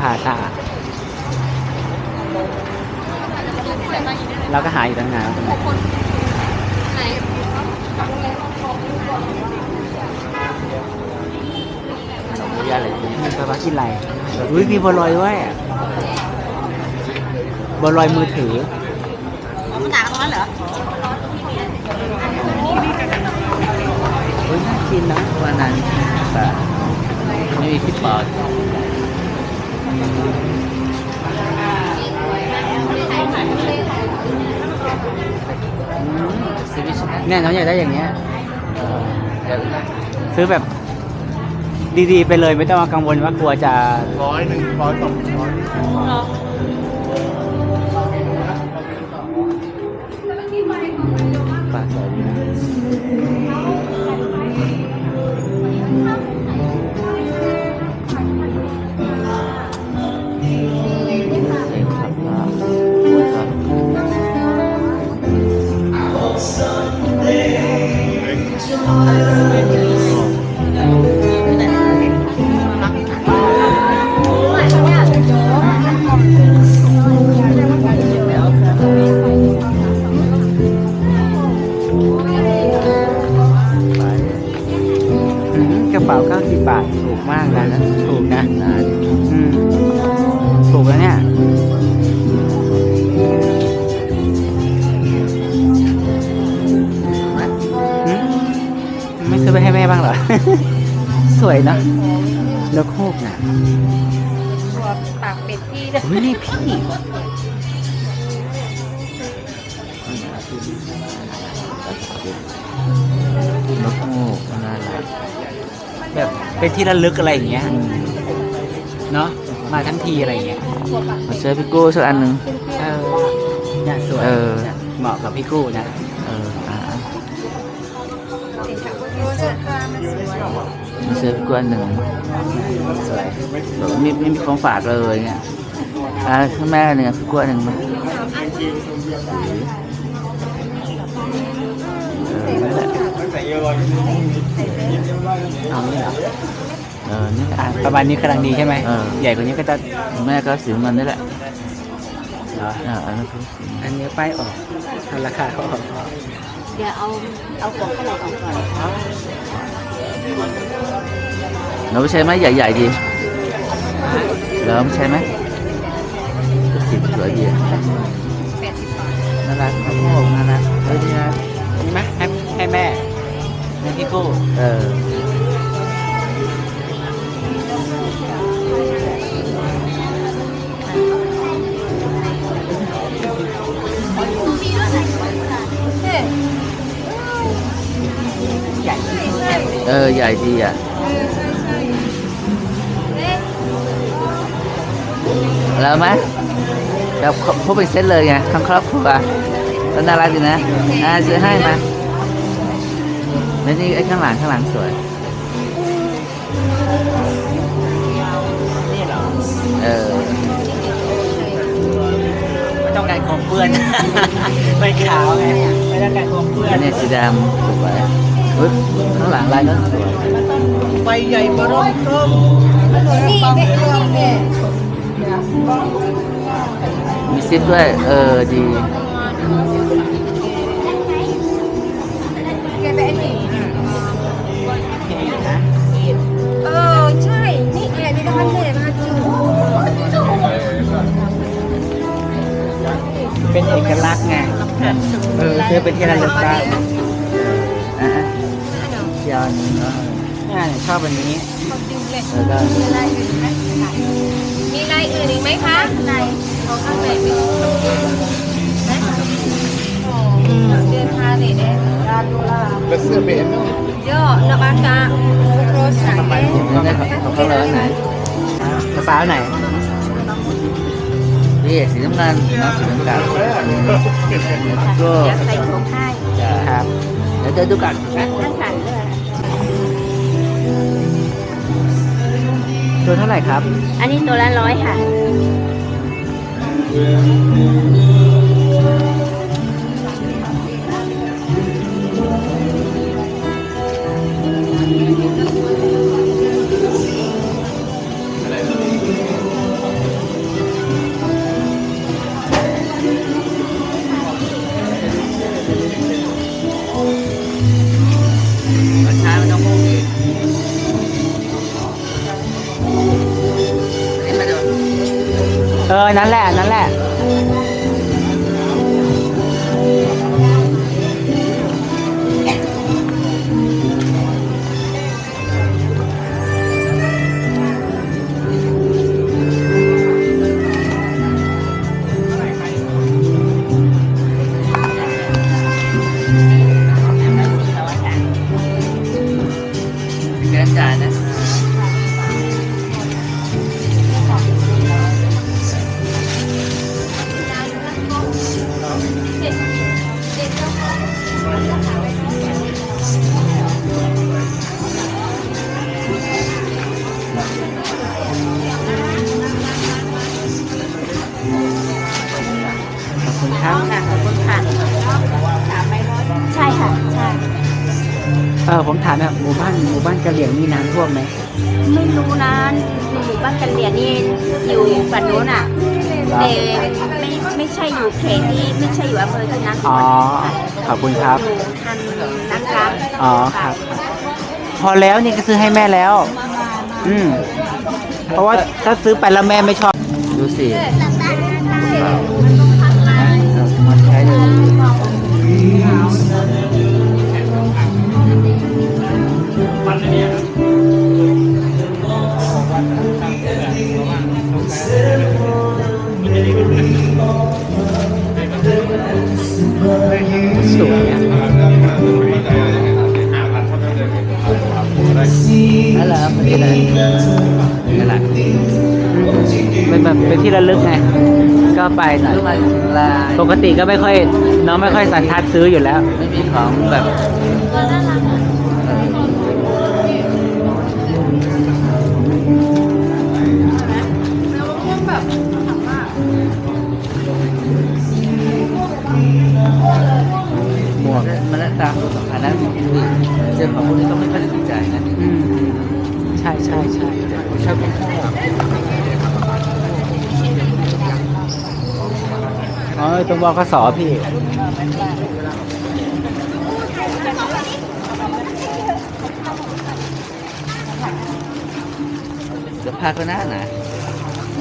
พาซาเราก็หาอยู่ตั้งนานแล้วตรงนี้ไหนมีอะไรมีปลาปลากินอะไรอุ้ยมีบัวลอยด้วยบัวลอยมือถือมันต่างกันตรงนั้นเหรออุ้ยน่ากินนะวันนั้นแต่ไม่มีที่ปอดซื้อ เนี่ยน้องอยากได้อย่างเงี้ยซื้อแบบดีๆ ไปเลยไม่ต้องมากังวลว่ากลัวจะร้อยหนึ่งร้อยสองร้อย สวยเนอะแล้วโคกน่ะตัวปากเป็ดที่อุ้ยนี่พี่นกฮูกน่ารักแบบเป็นที่ระลึกอะไรอย่างเงี้ยเนาะมาทั้งทีอะไรอย่างเงี้ยมาเจอพี่กู้สักอันหนึ่งเออเนี่ยสวยเออนี่ยเหมาะกับพี่กู้นะ มันสวยมาเจอกู้อันหนึ่งสวยไม่ไม่มีของฝากเลยเนี่ยอ่าข้างแม่เนี่ยพี่กู้อันหนึ่งมาเออนั่นแหละเอานี่เหรอเออนี่อะประมาณนี้กำลังดีใช่ไหมใหญ่กว่านี้ก็จะแม่ก็สีมันนี่แหละอันนี้ป้ายออกราคาเขาออก เดี๋ยวเอาเอาของข้างในออกก่อนเราไปใช้ไหมใหญ่ๆดีเราไม่ใช้ไหมสีสวยดีอะแปดสิบบาทน่ารักข้าวโพดน่ารักเฮ้ยนี่นะนี่ไหมให้ให้แม่ให้พี่กู้เออ ใหญ่เออ ใหญ่ดีอะแล้วไหมเราพูดเป็นเซตเลยไงทั้งครอบครัวก็น่ารักดีนะอ่าซื้อให้มาแล้วนี่ไอ้ข้างหลังข้างหลังสวยนี่เหรอเออ ต้องการความเปื้อน ไม่ขาวไงไม่ต้องการความเปื้อนอันนี้สีดำสวยอุ๊ยข้างหลังลายก็สวยใบใหญ่บรมต้มนี่เบ็ดนี่เบ็ดมีซิปด้วย เออ ดีแกเบ็ดนี่ เป็นเอกลักษณ์ไงเออเธอเป็นที่ระลึกบ้างอะเชียวอันนี้อ่าเนี่ยชอบอันนี้เขาจริงเลยแล้วก็มีลายอื่นไหมมีลายอื่นอีกไหมคะลายเขาข้างในมีต้องเกนไหมโอ้เดินพาเลยเนี่ยเสื้อเบนเยอะนับอากาโรสใส่ประมาณเอ๊ะนี่ได้ของเขาเลยไหนกระเป๋าไหน นี่สีน้ำเงินนะสีน้ำตาลก็เดี๋ยวใส่ของให้ครับเดี๋ยวเจอดูกันนั่งสั่นเลยตัวเท่าไหร่ครับ อันนี้ตัวละร้อยค่ะ ขอบคุณครับ ค่ะขอบคุณค่ะใช่ค่ะ ใช่ เออผมถามแบบหมู่บ้านหมู่บ้านกะเหรี่ยงมีน้ำท่วมไหมไม่รู้นะหมู่บ้านกันเหรียญนี่อยู่ฝั่งโน้นอะแต่ไม่ไม่ใช่อยู่เขตที่ไม่ใช่อยู่อำเภอที่นั้นอ๋อ ขอบคุณครับอยู่ทันน้ำครับอ๋อครับ พอแล้วนี่ก็ซื้อให้แม่แล้ว อืม เพราะว่าถ้าซื้อไปแล้วแม่ไม่ชอบ ดูสิเอามา นั่นแหละครับนี่เลยนั่นแหละเป็นแบบเป็นที่ระลึกไงก็ไปหน่อยซื้อมาถึงลายปกติก็ไม่ค่อยน้องไม่ค่อยสันทัดซื้ออยู่แล้ว ไม่มีของแบบเออ วกมันแล้วตามตัวสำคัญนะคือเจอของพวกนี้ต้องไม่ค่อยตัดสินใจนะอืมใช่ใช่ใช่ชอบเป็นข้าวอ๋อตรงบกสพี่เสื้อผ้าก็น่าหนา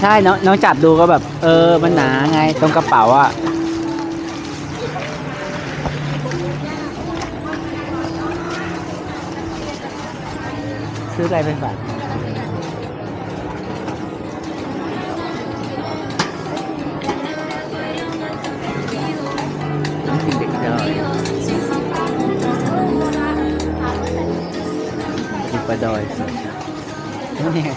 ใช่น้องน้องจับดูก็แบบ เออมันหนาไงตรงกระเป๋าอะ ซื้ออะไรไปฝากต้องกินเด็กดอยกินปลาดอยสดนี่ไง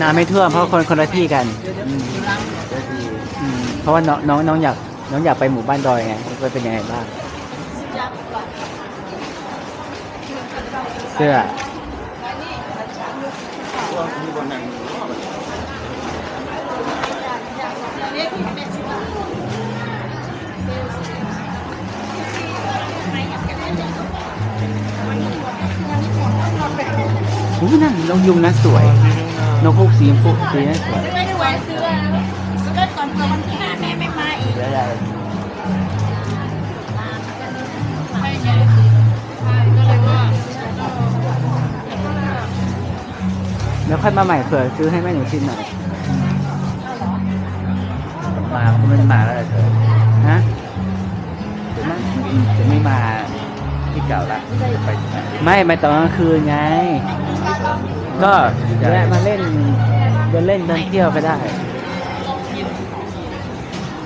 น้ำไม่ท่วมเพราะคนคนละที่กันอืมอืมเพราะว่าน้องน้องน้องอยากน้องอยากไปหมู่บ้านดอยไงว่าเป็นยังไงบ้างเสื้ออู้นั่นนกยุงนะสวย นกฮูกสีชมพูสีนั่นสวยไม่ได้ไว้เสื้อแล้วก็ตอนวันที่ห้าแม่ไม่มาอีกแล้วอะไรใช่ไงใช่ก็เลยว่าแล้วค่อยมาใหม่เผื่อซื้อให้แม่หนูชิมหน่อยมาก็ไม่มาแล้วแหละเธอฮะจะไม่จะไม่มาที่เก่าละไปที่ไม่ตอนกลางคืนไง ก็แวะมาเล่นเดินเล่นเดินเที่ยวก็ได้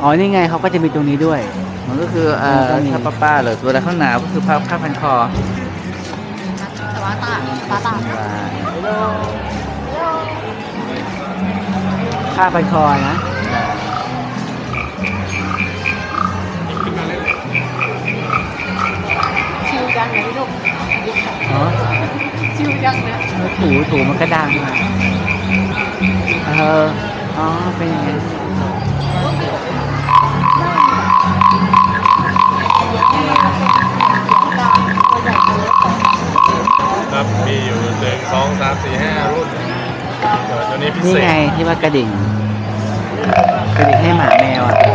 อ๋อ นี่ไงเขาก็จะมีตรงนี้ด้วย มันก็คือเอ่อก็มีถ้าป้าป้าๆเลยเวลาข้างหนาวก็คือผ้าผ้าพันคอแต่ว่าตาตาตาว่าผ้าพันคอนะชิวจังเลยลูกอ๋อ ชิวจังนะถูถูมันก็ดังมาเออ อ๋อ เป็นยังไงครับ มีอยู่หนึ่งสองสามสี่ห้ารุ่นเดี๋ยวตัวนี้พินี่เศษไงที่ว่ากระดิ่ง กระดิ่งให้หมาแมวอะเล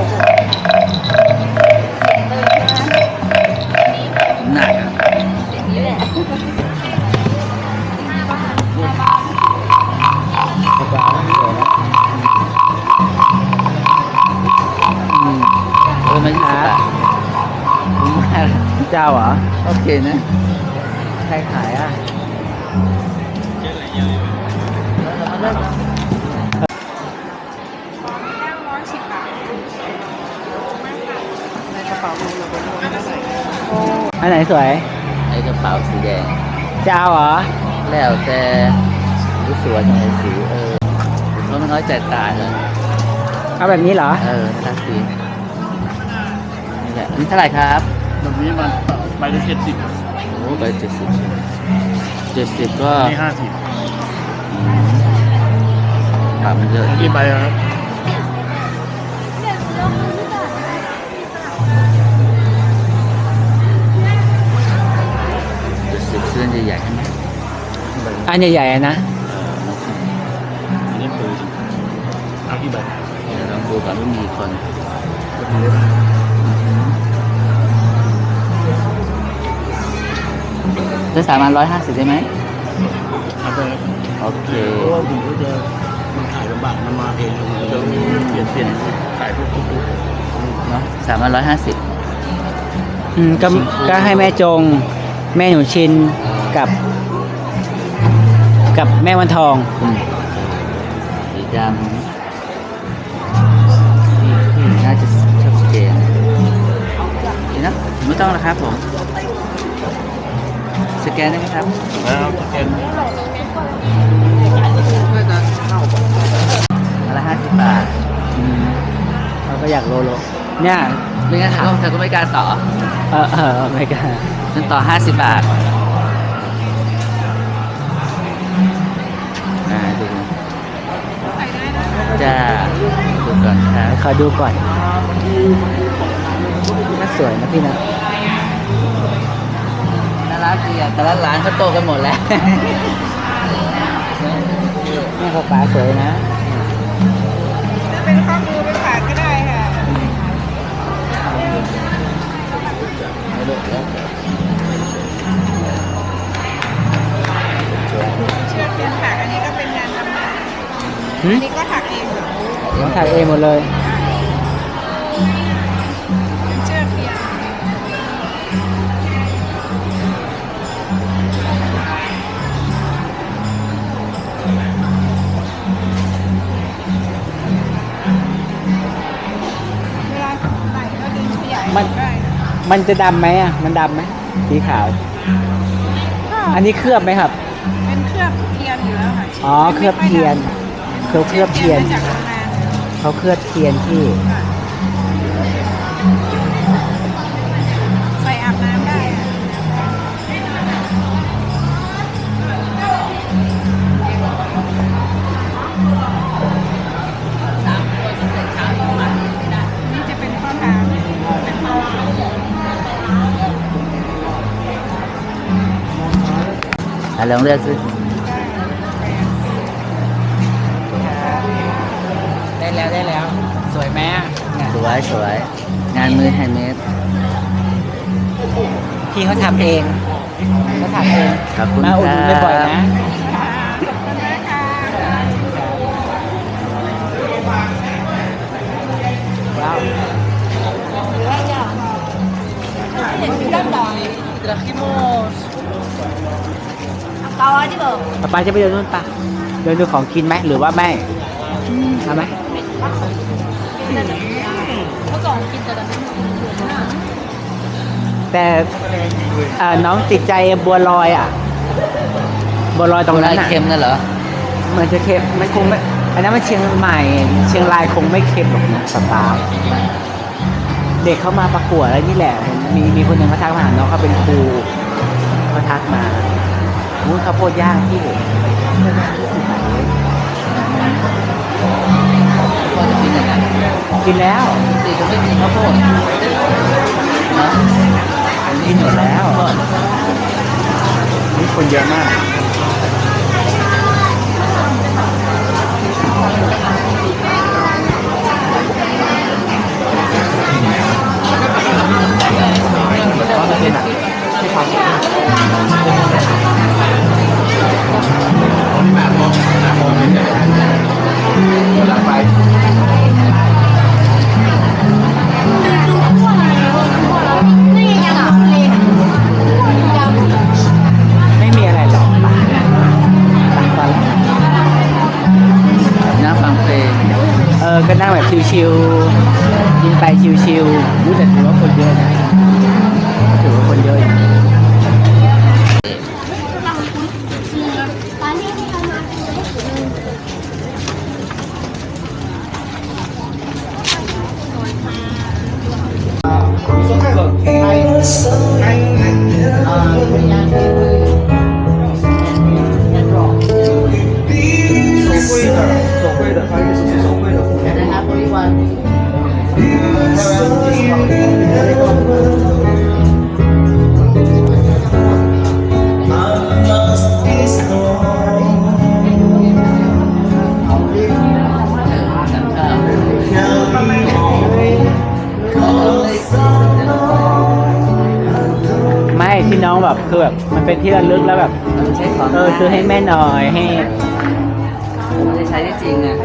ย อไม่ยี่สิบบาทคุ้มมากเจ้าเหรอ โอเคนะ ใครขายอะอันไหนสวย ไอ้กระเป๋าสีแดง เจ้าเหรอ แล้วแต่รู้สวยจังเลยสีเออเพราะมันน้อยใจตาเลยเอาแบบนี้เหรอ เออน่าสีนี่ แหละอันนี้เท่าไหร่ครับแบบนี้มันใบละเจ็ดสิบโอ้ไปเจ็ดสิบเจ็ดสิบก็นี่ห้าสิบปรับมันเยอะกี่ใบครับเจ็ดสิบเสื้อใหญ่ๆใช่ไหมอันใหญ่ๆอะนะเออไม่ใช่อันนี้คือเอากี่ใบเดี๋ยวลองดูก่อนว่ามีคน ได้สามพันร้อยห้าสิบได้ไหมเอาไปโอเคเพราะว่าผมก็จะมันขายลำบากมันมาเองผมจะมีเปลี่ยนเปลี่ยนขายพวกตุ๊กเนาะสามพันร้อยห้าสิบอืมก็ก็ให้แม่จง แม่หนูชินกับ กับแม่วันทองอืมสีดำผู้หญิงน่าจะชอบสแกนนี่นะไม่ต้องนะครับผม สแกนได้ไหมครับๆแล้วจะเป็นมาละห้าสิบบาทอืมเราก็อยากโลโลเนี่ยไม่งั้นเขาเขาก็ไม่กล้าต่อ เออเออไม่กล้าฉันต่อห้าสิบบาทอ่าดูจ้าดูก่อนครับขอดูก่อนน่าสวยนะพี่นะน่า รักดีอะแต่ละร้านเขาโตกันหมดแล้วแม่เขาฟ้าสวยนะเป็นข้อมือเป็นขาก็ได้ค่ะเชือกเป็นถักอันนี้ก็เป็นงานทำงานหืมอันนี้ก็ถักเองค่ะน้องถ่ายเองหมดเลย มันจะดำไหมอะ มันดำไหมสีขาว ก็อันนี้เคลือบไหมครับ เป็นเคลือบเทียนอยู่แล้วค่ะอ๋อเคลือบเทียน เขาเคลือบเทียน มาจากโรงงานเขาเคลือบเทียนที่ ค่ะะลองเลือกสิได้แล้วได้แล้ว สวยไหมอะเนี่ยสวยสวย งานมือแฮนด์เมดพี่เขาทำเองเขาทำเองขอบคุณมาอุดหนุนครับบ่อยๆนะขอบคุณนะคะว้าวต่อดิบป๊าป๊าจะไปเดินนู่นปะเดินดูของกินไหมหรือว่าไม่ทำไหมเขาสองกินแต่ละนิดแต่เอ่อน้องติดใจบัวลอยอะ บัวลอยตรงนั้นอะไรอะเค็มนั่นเหรอเหมือนจะเค็มมันคงไม่อันนั้นมันเชียงใหม่ เชียงรายคงไม่เค็มหรอกนะสตาร์เด็กเข้ามาประกวดแล้วนี่แหละเห็นมีมีคนหนึ่งเขาทักมาหาน้องเขาเป็นครูเขาทักมา วุ้นข้าวโพดย่างพี่พอจะกินยังไงกินแล้วตีก็ไม่มีข้าวโพดนะกินหมดแล้วนี่คนเยอะมากว่ามันเป็นอะที่ทำ Đi mà thôi, mà thôi, mà thôi, mà thôi, mà thôi, mà thôi, slow. ที่น้องแบบคือแบบมันเป็นที่ระลึกแล้วแบบ มันใช้ของเออซื้อให้แม่หน่อยให้ มันจะใช้ได้จริงอะ